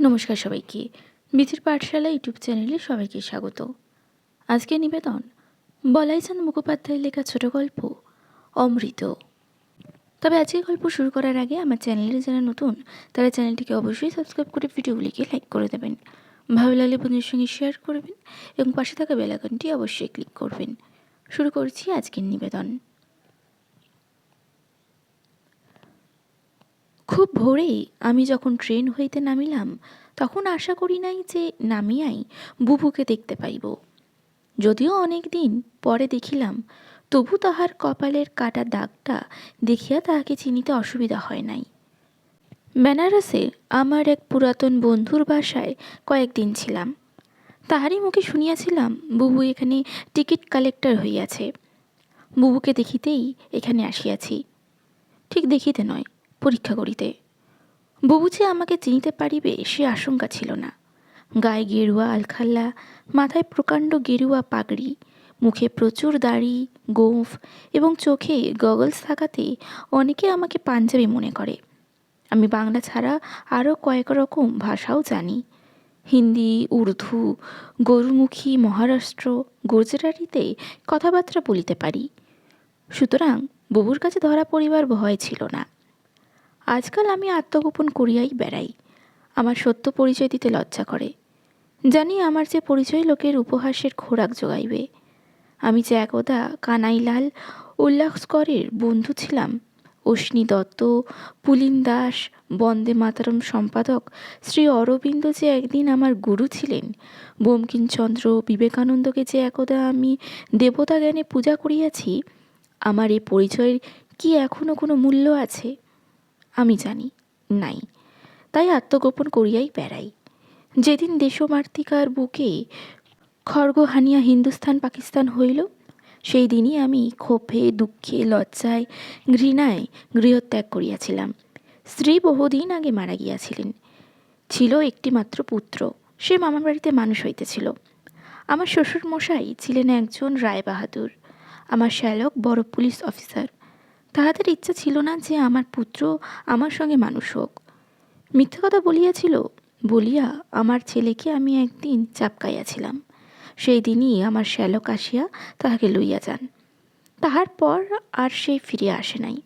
নমস্কার সবাইকে। বিচির পাঠশালা ইউটিউব চ্যানেলে সবাইকে স্বাগত। আজকে নিবেদন, বলাইচাঁদ মুখোপাধ্যায়ের লেখা ছোট গল্প, অমৃত। তবে আজকে গল্প শুরু করার আগে আমার চ্যানেলে যারা নতুন, তারা চ্যানেলটিকে অবশ্যই সাবস্ক্রাইব করে ভিডিওগুলিকে লাইক করে দেবেন। ভালো লাগলে বন্ধুদের সঙ্গে শেয়ার করবেন এবং পাশে থাকা বেলাকনটি অবশ্যই ক্লিক করবেন। শুরু করছি আজকের নিবেদন। খুব ভোরেই আমি যখন ট্রেন হইতে নামিলাম, তখন আশা করি নাই যে নামিয়াই বুবুকে দেখতে পাইব। যদিও অনেক দিন পরে দেখিলাম, তবু তাহার কপালের কাটা দাগটা দেখিয়া তাহাকে চিনিতে অসুবিধা হয় নাই। বেনারসে আমার এক পুরাতন বন্ধুর বাসায় কয়েকদিন ছিলাম। তাহারই মুখে শুনিয়াছিলাম, বুবু এখানে টিকিট কালেক্টর হইয়াছে। বুবুকে দেখিতেই এখানে আসিয়াছি। ঠিক দেখিতে নয় পরীক্ষা করিতে। বুবু যে আমাকে চিনিতে পারিবে, সে আশঙ্কা ছিল না। গায়ে গেরুয়া আলখাল্লা, মাথায় প্রকাণ্ড গেরুয়া পাগড়ি, মুখে প্রচুর দাড়ি, গোঁফ এবং চোখে গগলস থাকাতে অনেকে আমাকে পাঞ্জাবি মনে করে। আমি বাংলা ছাড়া আরও কয়েক রকম ভাষাও জানি। হিন্দি, উর্দু, গরুমুখী, মহারাষ্ট্র, গুজরাটিতে কথাবার্তা বলিতে পারি। সুতরাং বুবুর কাছে ধরা পড়িবার ভয় ছিল না। আজকাল আমি আত্মগোপন করিয়াই বেড়াই। আমার সত্য পরিচয় দিতে লজ্জা করে। জানি আমার যে পরিচয় লোকের উপহাসের খোরাক যোগাইবে। আমি যে একদা কানাইলাল উল্লাসকরের বন্ধু ছিলাম, অশ্নি দত্ত, পুলিন দাস, বন্দে মাতারম সম্পাদক, শ্রী অরবিন্দ যে একদিন আমার গুরু ছিলেন, বঙ্কিমচন্দ্র বিবেকানন্দকে যে একদা আমি দেবতা জ্ঞানে পূজা করিয়াছি, আমার এই পরিচয়ের কি এখনও কোনো মূল্য আছে? আমি জানি, নাই। তাই আত্মগোপন করিয়াই বেড়াই। যেদিন দেশমাতৃকার বুকে খড়গ হানিয়া হিন্দুস্থান, পাকিস্তান হইল, সেই দিনই আমি ক্ষোভে, দুঃখে, লজ্জায়, ঘৃণায় গৃহত্যাগ করিয়াছিলাম। স্ত্রী বহুদিন আগে মারা গিয়াছিলেন। ছিল একটি মাত্র পুত্র। সে মামার বাড়িতে মানুষ হইতেছিল। আমার শ্বশুর মশাই ছিলেন একজন রায় বাহাদুর আমার শ্যালক বড় পুলিশ অফিসার। তাহাদের ইচ্ছা ছিল না যে আমার পুত্র আমার সঙ্গে মানুষ হোক। মিথ্যা কথা বলিয়াছিল, বলিয়া আমার ছেলেকে আমি একদিন চাপকাইয়াছিলাম সেই দিনই আমার শ্যালক আসিয়া তাহাকে লইয়া যান। তাহার পর আর সে ফিরিয়া আসে নাই।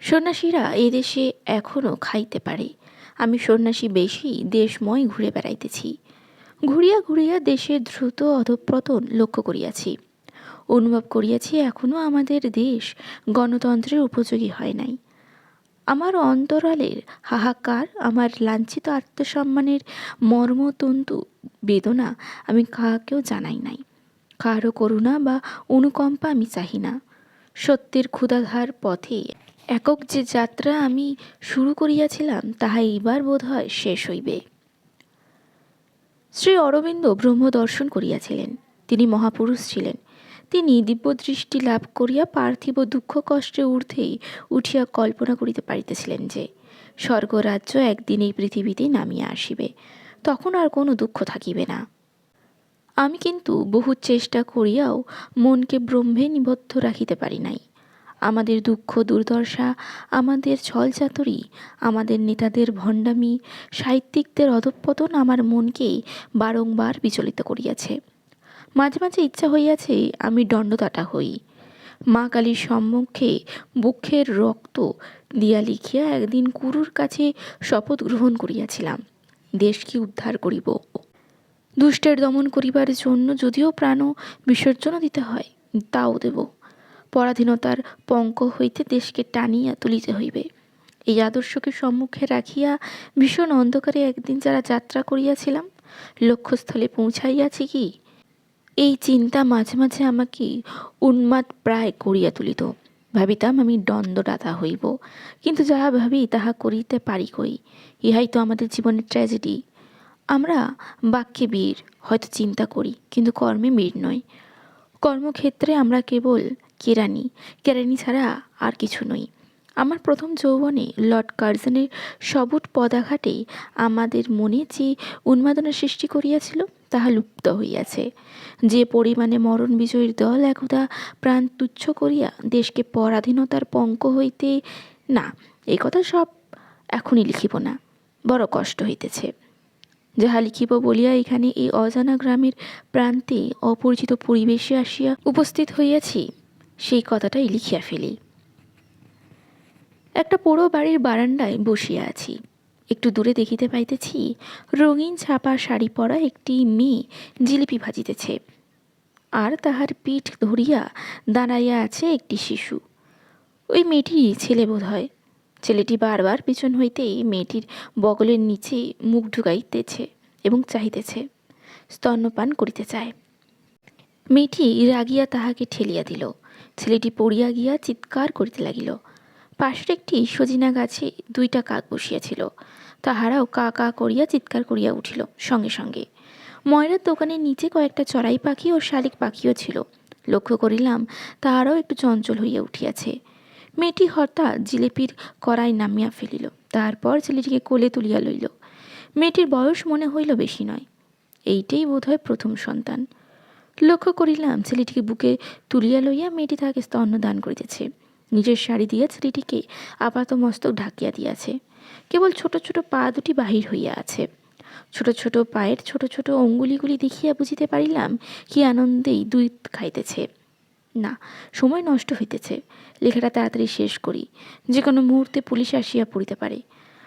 সন্ন্যাসীরা এদেশে এখনও খাইতে পারে। আমি সন্ন্যাসী বেশি দেশময় ঘুরে বেড়াইতেছি। ঘুরিয়া ঘুরিয়া দেশের দ্রুত অধঃপতন লক্ষ্য করিয়াছি। অনুভব করিয়াছি এখনও আমাদের দেশ গণতন্ত্রের উপযোগী হয় নাই। আমার অন্তরালের হাহাকার, আমার লাঞ্ছিত আত্মসম্মানের মর্মতন্তু বেদনা আমি কাহাকেও জানাই নাই। কারও করুণা বা অনুকম্পা আমি চাহি না। সত্যের ক্ষুধাধার পথে একক যে যাত্রা আমি শুরু করিয়াছিলাম, তাহা এইবার বোধ হয় শেষ হইবে। শ্রী অরবিন্দ ব্রহ্ম দর্শন করিয়াছিলেন। তিনি মহাপুরুষ ছিলেন। তিনি দিব্যদৃষ্টি লাভ করিয়া পার্থিব দুঃখ কষ্টে ঊর্ধ্বেই উঠিয়া কল্পনা করিতে পারিতেছিলেন যে, স্বর্গরাজ্য একদিন এই পৃথিবীতে নামিয়া আসিবে। তখন আর কোনো দুঃখ থাকিবে না। আমি কিন্তু বহু চেষ্টা করিয়াও মনকে ব্রহ্মে নিবদ্ধ রাখিতে পারি নাই। আমাদের দুঃখ দুর্দশা, আমাদের ছলচাতুরি, আমাদের নেতাদের ভণ্ডামি, সাহিত্যিকদের অধঃপতন আমার মনকে বারংবার বিচলিত করিয়াছে। মাঝে মাঝে ইচ্ছা হইয়াছে আমি দণ্ডদাতা হই। মা কালীর সম্মুখে বুকের রক্ত দিয়া লিখিয়া একদিন কুরুর কাছে শপথ গ্রহণ করিয়াছিলাম। দেশকে উদ্ধার করিব? দুষ্টের দমন করিবার জন্য যদিও প্রাণ বিসর্জন দিতে হয়, তাও দেব। পরাধীনতার পঙ্ক হইতে দেশকে টানিয়া তুলিতে হইবে। এই আদর্শকে সম্মুখে রাখিয়া ভীষণ অন্ধকারে একদিন যারা যাত্রা করিয়াছিলাম, লক্ষ্যস্থলে পৌঁছাইয়াছি কি? এই চিন্তা মাঝে মাঝে আমাকে উন্মাদ প্রায় করিয়া তুলিত। ভাবিতাম আমি দ্বন্দ্বদাতা হইব, কিন্তু যাহা ভাবি তাহা করিতে পারি কই? ইহাই তো আমাদের জীবনের ট্র্যাজেডি আমরা বাক্যে বীর, হয়তো চিন্তা করি, কিন্তু কর্মে বীর নয় কর্মক্ষেত্রে আমরা কেবল কেরানি কেরানি ছাড়া আর কিছু নই। আমার প্রথম যৌবনে লর্ড কার্জনের সবুট পদাঘাটে আমাদের মনে যে উন্মাদনা সৃষ্টি করিয়াছিল, তাহা লুপ্ত হইয়াছে। যে পরিমাণে মরণ বিজয়ীর দল একদা প্রাণ তুচ্ছ করিয়া দেশকে পরাধীনতার পঙ্ক হইতে, না এই কথা সব এখনই লিখিব না, বড় কষ্ট হইতেছে। যাহা লিখিব বলিয়া এখানে এই অজানা গ্রামের প্রান্তে অপরিচিত পরিবেশে আসিয়া উপস্থিত হইয়াছি, সেই কথাটাই লিখিয়া ফেলি। একটা পোড়ো বাড়ির বারান্দায় বসিয়া আছি। একটু দূরে দেখিতে পাইতেছি রঙিন ছাপা শাড়ি পরা একটি মেয়ে জিলিপি ভাজিতেছে। আর তাহার পিঠ ধরিয়া দাঁড়াইয়া আছে একটি শিশু। ওই মেয়েটির ছেলে বোধ হয় ছেলেটি বারবার পিছন হইতেই মেয়েটির বগলের নিচে মুখ ঢুকাইতেছে এবং চাহিতেছে, স্তন্যপান করিতে চায়। মেয়েটি রাগিয়া তাহাকে ঠেলিয়া দিল। ছেলেটি পড়িয়া গিয়া চিৎকার করিতে লাগিল। পাশের একটি সজিনা গাছে দুইটা কাক বসিয়াছিল। তাহারাও কা কা করিয়া চিৎকার করিয়া উঠিল, সঙ্গে সঙ্গে। ময়রার দোকানের নিচে কয়েকটা চড়াই পাখি ও শালিক পাখিও ছিল। লক্ষ্য করিলাম, তাহারাও একটু চঞ্চল হইয়া উঠিয়াছে। মেয়েটি হঠাৎ জিলিপির কড়াই নামিয়া ফেলিল, তারপর ছেলেটিকে কোলে তুলিয়া লইল। মেয়েটির বয়স মনে হইল বেশি নয়, এইটাই বোধহয় প্রথম সন্তান। লক্ষ্য করিলাম, ছেলেটিকে বুকে তুলিয়া লইয়া মেয়েটি তাহাকে স্তন্য দান করিতেছে। নিজের শাড়ি দিয়া ছেলেটিকে আপাত মস্তক ঢাকিয়া দিয়াছে। কেবল ছোট ছোট পা দুটি বাহির হইয়া আছে। ছোট ছোট পায়ের ছোট ছোট অঙ্গুলিগুলি দেখিয়া বুঝিতে পারিলাম, কি আনন্দেই দুই খাইতেছে। না, সময় নষ্ট হইতেছে। লেখাটা তাড়াতাড়ি শেষ করি। যে কোনো মুহূর্তে পুলিশ আসিয়া পড়িতে পারে।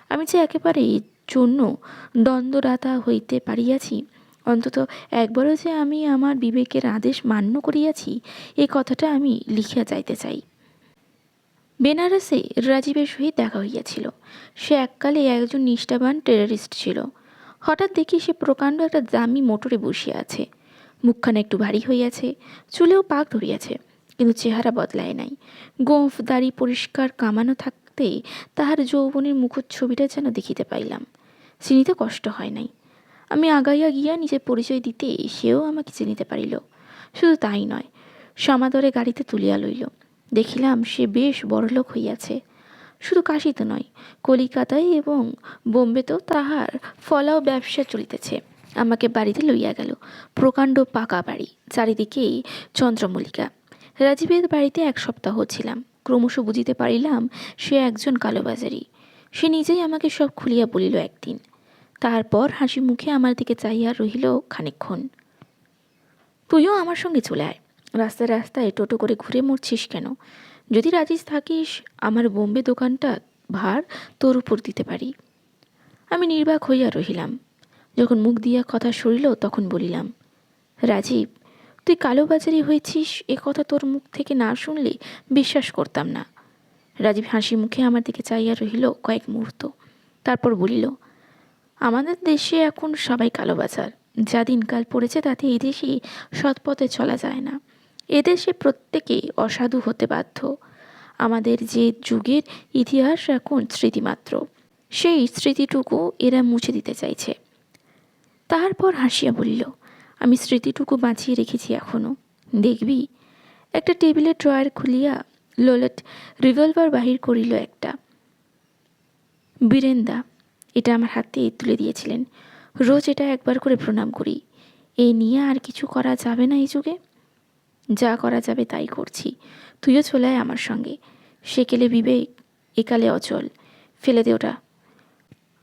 আমি যে একেবারে জন্য দ্বন্দ্বরাতা হইতে পারিয়াছি, অন্তত একবারও যে আমি আমার বিবেকের আদেশ মান্য করিয়াছি এই কথাটা আমি লিখিয়া যাইতে চাই। বেনারসে রাজীবের সহিত দেখা হইয়াছিল। সে এককালে একজন নিষ্ঠাবান টেররিস্ট ছিল। হঠাৎ দেখি সে প্রকাণ্ড একটা দামি মোটরে বসিয়া আছে। মুখখানা একটু ভারী হইয়াছে, চুলেও পাক ধরিয়াছে, কিন্তু চেহারা বদলায় নাই। গোঁফ, দাড়ি পরিষ্কার, কামানো থাকতে তাহার যৌবনের মুখচ্ছবিটা যেন দেখিতে পাইলাম। চিনিতে কষ্ট হয় নাই। আমি আগাইয়া গিয়া নিজের পরিচয় দিতে সেও আমাকে চিনিতে পারিল। শুধু তাই নয়, সমাদরে গাড়িতে তুলিয়া লইল। দেখিলাম সে বেশ বড়লোক হইয়াছে। শুধু কাশিতে নয়, কলিকাতায় এবং বোম্বেতেও তাহার ফলাও ব্যবসা চলিতেছে। আমাকে বাড়িতে লইয়া গেল, প্রকাণ্ড পাকা বাড়ি, চারিদিকেই চন্দ্রমল্লিকা। রাজীবের বাড়িতে এক সপ্তাহ ছিলাম, ক্রমশ বুঝিতে পারিলাম সে একজন কালোবাজারি। সে নিজেই আমাকে সব খুলিয়া বলিল একদিন। তারপর হাসি মুখে আমার দিকে চাহিয়া রহিল খানিকক্ষণ। তুইও আমার সঙ্গে চলে আয়। রাস্তায় রাস্তায় টোটো করে ঘুরে মরছিস কেন? যদি রাজিস থাকিস, আমার বোম্বে দোকানটা ভার, তোর উপর দিতে পারি। আমি নির্বাক হইয়া রহিলাম। যখন মুখ দিয়া কথা সরিল, তখন বলিলাম, রাজীব, তুই কালোবাজারি হয়েছিস, এ কথা তোর মুখ থেকে না শুনলে বিশ্বাস করতাম না। রাজীব হাসি মুখে আমার দিকে চাইয়া রহিল কয়েক মুহূর্ত। তারপর বলিল, আমাদের দেশে এখন সবাই কালোবাজার। যা দিনকাল পড়েছে, তাতে এদেশে সৎপথে চলা যায় না। এদেশে প্রত্যেকেই অসাধু হতে বাধ্য। আমাদের যে যুগের ইতিহাস এখন স্মৃতিমাত্র, সেই স্মৃতিটুকু এরা মুছে দিতে চাইছে। তারপর হাসিয়া বলিল, আমি স্মৃতিটুকু বাঁচিয়ে রেখেছি এখনও দেখবি? একটা টেবিলের ড্রয়ার খুলিয়া লোলেট রিভলভার বাহির করিল একটা। বীরেন্দা, এটা আমার হাতে তুলে দিয়েছিলেন। রোজ এটা একবার করে প্রণাম করি। এই নিয়ে আর কিছু করা যাবে না এই যুগে? যা করা যাবে তাই করছি। তুইও চলে আয় আমার সঙ্গে। সেকেলে বিবেক একালে অচল। ফেলে দে ওটা।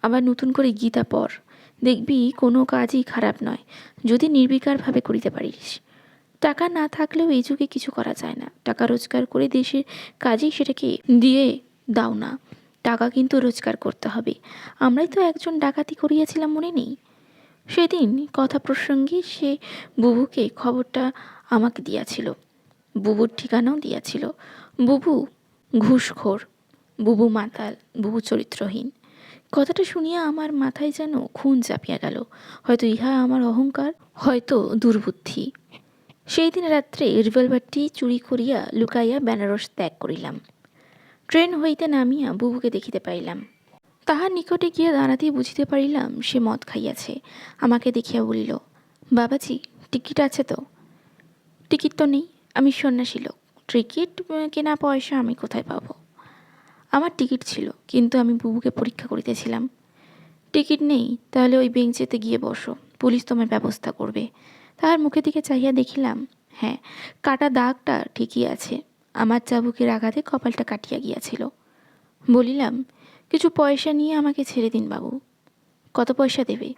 আবার নতুন করে গীতা পড়। দেখবি কোনো কাজই খারাপ নয়। যদি নির্বিকারভাবে করিতে পারিস। টাকা না থাকলেও এই যুগে কিছু করা যায় না। টাকা রোজগার করে দেশের কাজেই সেটাকে দিয়ে দাও না। টাকা কিন্তু রোজগার করতে হবে। আমরাই তো একজন ডাকাতি করিয়াছিলাম মনে নেই। সেদিন কথা প্রসঙ্গে সে বুবুকে খবরটা আমাকে দিয়াছিল। বুবুর ঠিকানাও দিয়াছিল। বুবু ঘুষখোর, বুবু মাতাল, বুবু চরিত্রহীন। কথাটা শুনিয়া আমার মাথায় যেন খুন চাপিয়া গেল। হয়তো ইহা আমার অহংকার, হয়তো দুর্বুদ্ধি। সেই দিন রাত্রে রিভলভারটি চুরি করিয়া লুকাইয়া বেনারস ত্যাগ করিলাম। ট্রেন হইতে নামিয়া বুবুকে দেখিতে পাইলাম। তাহার নিকটে গিয়া দাঁড়াতেই বুঝিতে পারিলাম, সে মদ খাইয়াছে। আমাকে দেখিয়া বলিল, বাবাজি, টিকিট আছে তো? টিকিট তো নেই, আমি সন্ন্যাসী লোক। টিকিট কেনা পয়সা আমি কোথায় পাবো? আমার টিকিট ছিল, কিন্তু আমি বুবুকে পরীক্ষা করিতেছিলাম। টিকিট নেই, তাহলে ওই বেঞ্চেতে গিয়ে বসো, পুলিশ তোমার ব্যবস্থা করবে। তাহার মুখের দিকে চাহিয়া দেখিলাম হ্যাঁ কাটা দাগটা ঠিকই আছে। আমার চাবুকের আঘাতে কপালটা কাটিয়া গিয়াছিল। বলিলাম, কিছু পয়সা নিয়ে আমাকে ছেড়ে দিন বাবু। কত পয়সা দেবে?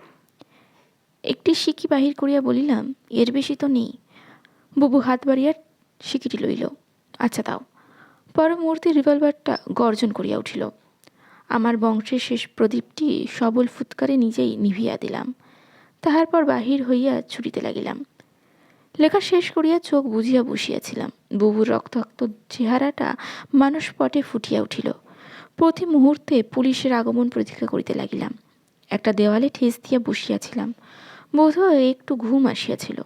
একটি সিকি বাহির করিয়া বলিলাম, এর বেশি তো নেই। বুবু হাত বাড়িয়া সিকিটি লইল। আচ্ছা দাও। পর মুহূর্তে রিভলভারটা গর্জন করিয়া উঠিল। আমার বংশের শেষ প্রদীপটি সবল ফুৎকারে নিজেই নিভিয়া দিলাম। তাহার পর বাহির হইয়া ছুটিতে লাগিলাম। লেখা শেষ করিয়া চোখ বুঝিয়া বসিয়াছিলাম। বুবুর রক্তাক্ত চেহারাটা মানুষ পটে ফুটিয়া উঠিল। প্রতি মুহূর্তে পুলিশের আগমন প্রতীক্ষা করিতে লাগিলাম। একটা দেওয়ালে ঠেস দিয়া বসিয়াছিলাম। বোধহয় একটু ঘুম আসিয়াছিল।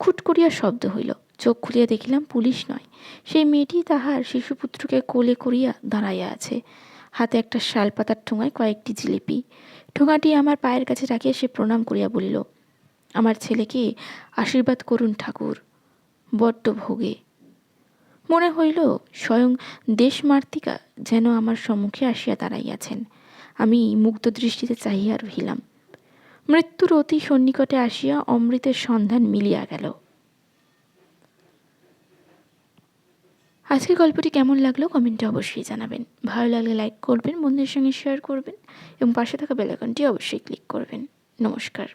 খুট করিয়া শব্দ হইল। চোখ খুলিয়া দেখিলাম পুলিশ নয়। সেই মেয়েটি তাহার শিশুপুত্রকে কোলে করিয়া দাঁড়াইয়া আছে। হাতে একটা শালপাতার ঠোঙায় কয়েকটি জিলিপি। ঠোঙাটি আমার পায়ের কাছে রাখিয়া সে প্রণাম করিয়া বলিল, আমার ছেলেকে আশীর্বাদ করুন ঠাকুর, বড্ড ভোগে। মনে হইল স্বয়ং দেশমার্তিকা যেন আমার সম্মুখে আসিয়া দাঁড়াইয়াছেন। আমি মুগ্ধ দৃষ্টিতে চাহিয়া রহিলাম। মৃত্যুর অতি সন্নিকটে আসিয়া অমৃতের সন্ধান মিলিয়া গেল। আজকের গল্পটি কেমন লাগল কমেন্টে অবশ্যই জানাবেন। ভালো লাগলে লাইক করবেন, বন্ধুদের সঙ্গে শেয়ার করবেন এবং পাশে থাকা বেলাকনটি অবশ্যই ক্লিক করবেন। নমস্কার।